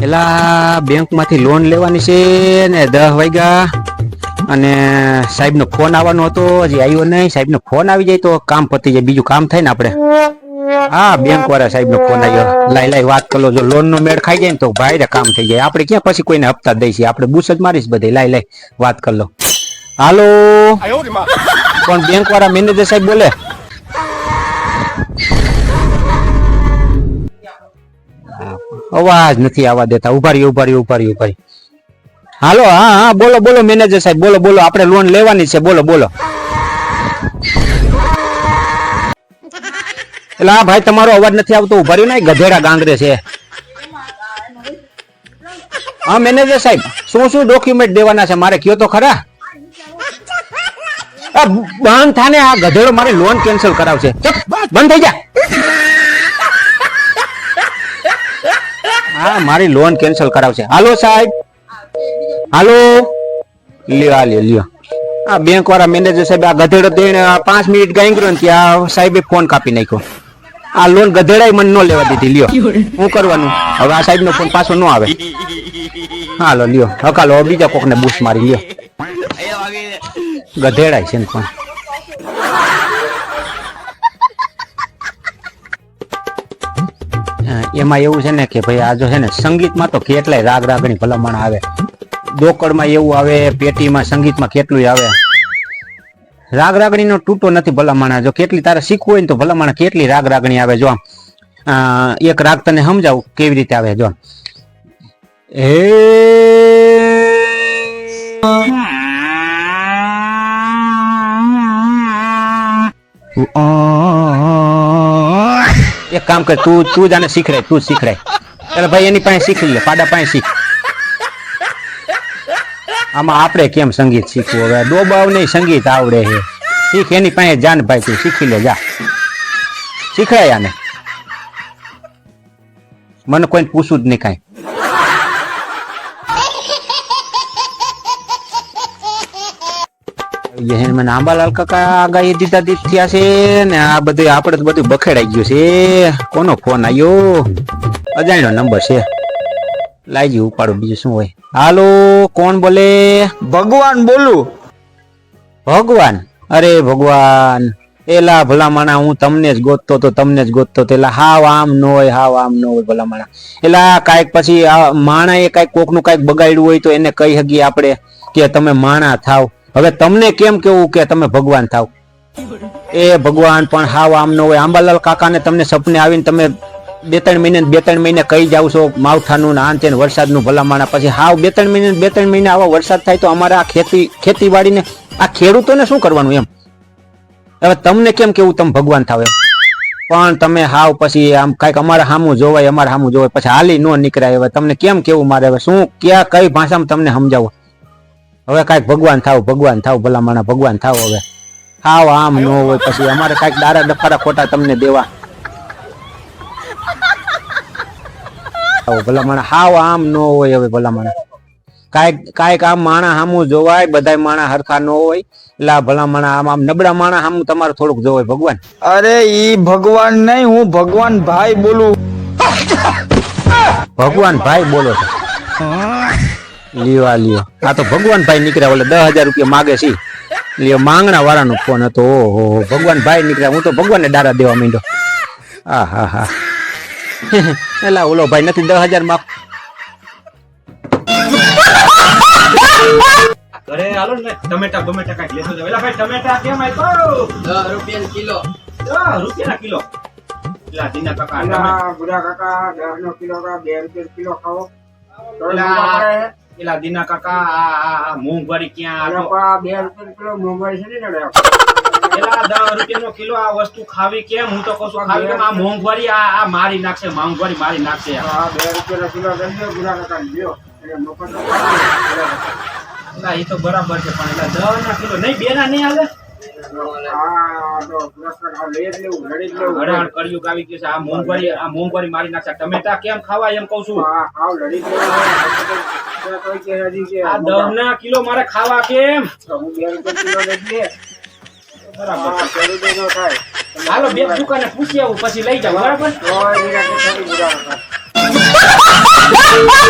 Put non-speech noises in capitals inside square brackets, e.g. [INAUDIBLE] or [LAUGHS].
પેલા બેંકમાંથી લોન લેવાની છે ને દસ વાગ્યા અને સાહેબનો ફોન આવવાનો હતો હજી આવ્યો નહીં. સાહેબનો ફોન આવી જાય તો કામ પતી જાય. બીજું કામ થાય ને આપણે? હા બેંક વાળા સાહેબનો ફોન આવ્યો. લાઈ લાઈ વાત કરો. જો લોન નો મેળ ખાઈ જાય ને તો ભાઈ કામ થઈ જાય. આપણે ક્યાં પછી કોઈને હપ્તા જ દઈશું આપણે બુસ જ મારીશ બધે. લાઈ લાઈ વાત કરી લો. હાલો. કોણ બેંક વાળા મેનેજર સાહેબ બોલે અવાજ નથી આવવા દેતા. ઉભારી ઉભારી ઉભારી રહ્યો, ઊભા રહ્યો ઊભા રહ્યો. હાલો, હા હા, બોલો બોલો, મેનેજર સાહેબ, બોલો બોલો, આપણે લોન લેવાની છે, બોલો બોલો. એટલે હા ભાઈ તમારો અવાજ નથી આવતો, ઊભા રહ્યો ને ગધેડા ગાંગરે છે. હા, મેનેજર સાહેબ, શું શું ડોક્યુમેન્ટ દેવાના છે? મારે કયો તો ખરા? આ બંધ થાને, આ ગધેડો મારી લોન કેન્સલ કરાવશે. બંધ થઈ જા. હા, મારી લોન કેન્સલ કરાવશે. હાલો સાહેબ. હાલો. લ્યો, આ લ્યો લ્યો. આ બેંક વાળા મેનેજર સાહેબ, આ ગધેડો દઈને પાંચ મિનિટ ગાયંગ્રો ને ત્યાં સાહેબે ફોન કાપી નાખ્યો. આ લોન ગધેડાય મને ન લેવા દીધી, લ્યો. શું કરવાનું? હવે આ સાહેબ નો ફોન પાછો ન આવે. હાલો લ્યો હકાલો બીજા કોકને બૂસ મારી, લ્યો. ગધેડાય છે ને પણ એમાં એવું છે ને કે ભાઈ આ જો છે ને સંગીતમાં તો કેટલાય રાગ રાગણી ભલામણ આવે. ડોકડમાં એવું આવે, પેટીમાં સંગીતમાં કેટલું આવે. રાગ રાગણીનો તૂટો નથી ભલામણ, જો કેટલી તારે શીખવું હોય ને તો ભલામણ કેટલી રાગ રાગણી આવે, જો એક રાગ તને સમજાવું કેવી રીતે આવે, જો એ એક કામ કર, તું તું જ આને શીખડાય તું શીખડાય એટલે ભાઈ એની પાસે શીખી લે, પાડા પાસે શીખ. આમાં આપણે કેમ સંગીત શીખવું? હવે ડોબાવ નહીં સંગીત આવડે છે. શીખ એની પાસે જાન ભાઈ, તું શીખી લે, જા. શીખડાય આને. મને કોઈ પૂછવું જ નહીં કાંઈ. મને આંબાલાલ કાકા આગાહી દીધા દીધ થયા છે ને આ બધું આપણે તો બધું બખેડાઈ ગયું છે. કોનો ફોન આવ્યો અજાણ્યો નંબર છે. લાઈજી ઉપાડો બીજું શું હોય. હાલો કોણ બોલે? ભગવાન બોલું. ભગવાન? અરે ભગવાન એલા ભલામણા હું તમને જ ગોતતો તો તમને જ ગોતતો તો એલા હાવ આમ ન હોય હાવ આમ ન હોય ભલામણા. એલા કાંઈક પછી આ એ કાંઈક કોકનું કાંઈક બગાડ્યું હોય તો એને કહી શકીએ આપણે કે તમે માણા થાવ. હવે તમને કેમ કેવું કે તમે ભગવાન થાવ? એ ભગવાન પણ હાવ આમ ન હોય. આંબાલાલ કાકાને તમને સપને આવીને તમે બે ત્રણ મહિને, બે ત્રણ મહિને કહી જાવ છો, માવઠાનું ને આન વરસાદનું ભલામણા પછી હાવ બે ત્રણ મહિને, બે ત્રણ મહિને આવા વરસાદ થાય તો અમારે આ ખેતી, ખેતીવાડીને, આ ખેડૂતોને શું કરવાનું એમ? હવે તમને કેમ કેવું તમે ભગવાન થાવ એમ? પણ તમે હાવ પછી આમ કાંઈક અમારે સામું જોવાય, અમારે સામું જોવાય. પછી હાલી નો નીકળાય. હવે તમને કેમ કેવું મારે? હવે શું, ક્યાં, કઈ ભાષામાં તમને સમજાવો? હવે કાંઈક ભગવાન થાવ ભગવાન થાવ ભલામણા ભગવાન થાવ હવે. થાવ આમ ન હોય પછી અમારે કાંઈક દારા ડફારા ખોટા તમને દેવા. ભલા ભલામણા હાવ આમ ન હોય હવે ભલામણા. કાંઈક કાંઈક આમ માણા સામું જોવાય બધાય માણા હરખા ન હોય. એટલે આ ભલામણા આમ આમ નબળા માણા સામું તમારે થોડુંક જોવાય ભગવાન. અરે ઈ ભગવાન નહીં હું ભગવાન ભાઈ બોલું. ભગવાન ભાઈ બોલો છો. લ્યો આ લ્યો આ તો ભગવાન ભાઈ નીકળ્યા ઓલે દસ હજાર રૂપિયા માગે છે લ્યો માંગણા વાળાનો ફોન હતો ઓહો ભગવાન ભાઈ નીકળ્યા હું તો ભગવાનને દારા દેવા માંડ્યો આ હા હા એલા ઓલો ભાઈ નથી દસ હજાર માગ અરે હાલો ને ટમેટા બમેટા કાંઈક લેતો જાવ. એલા ભાઈ ટમેટા કેમ આપ્યો? દસ રૂપિયા કિલો દસ રૂપિયાના કિલો. એલા જીના કાકા, ટમે- પેલા બુઢા કાકા દસ નો કિલો કા બે રૂપિયા કિલો ખાઓ એલા દીના કાકા આ મોંઘવારી ક્યાં બે રૂપિયા કિલો મોંઘવારી છે ને એલા દસ રૂપિયાનો કિલો આ વસ્તુ ખાવી કેમ? હું તો કહું છું ખાવી કેમ? આ મોંઘવારી આ આ મારી નાખશે મોંઘવારી મારી નાખશે. આ બે રૂપિયા કિલો દો બુઢા કાકા લ્યો. એ તો બરાબર છે પણ એટલે દસ ના કિલો નહીં બે ના નહીં હાલે? લો. તો લઈ જ લેવું લડી લેવું ઘડાણ કર્યું આવી ગયું છે. આ મોંઘવારી આ મોંઘવારી મારી નાખશે. ટમેટા કેમ ખાવા એમ કહું છું? આ આવ લડી જ લેવું તો કોઈ કે હજી કે આ દસ ના કિલો મારે ખાવા કેમ? હું બે રૂપિયા કિલો લઈ જ લે બરાબર. આ ખેડૂતો નો થાય હાલો બે દુકાને પૂછી આવું પછી લઈ જાવ બરાબર? [LAUGHS]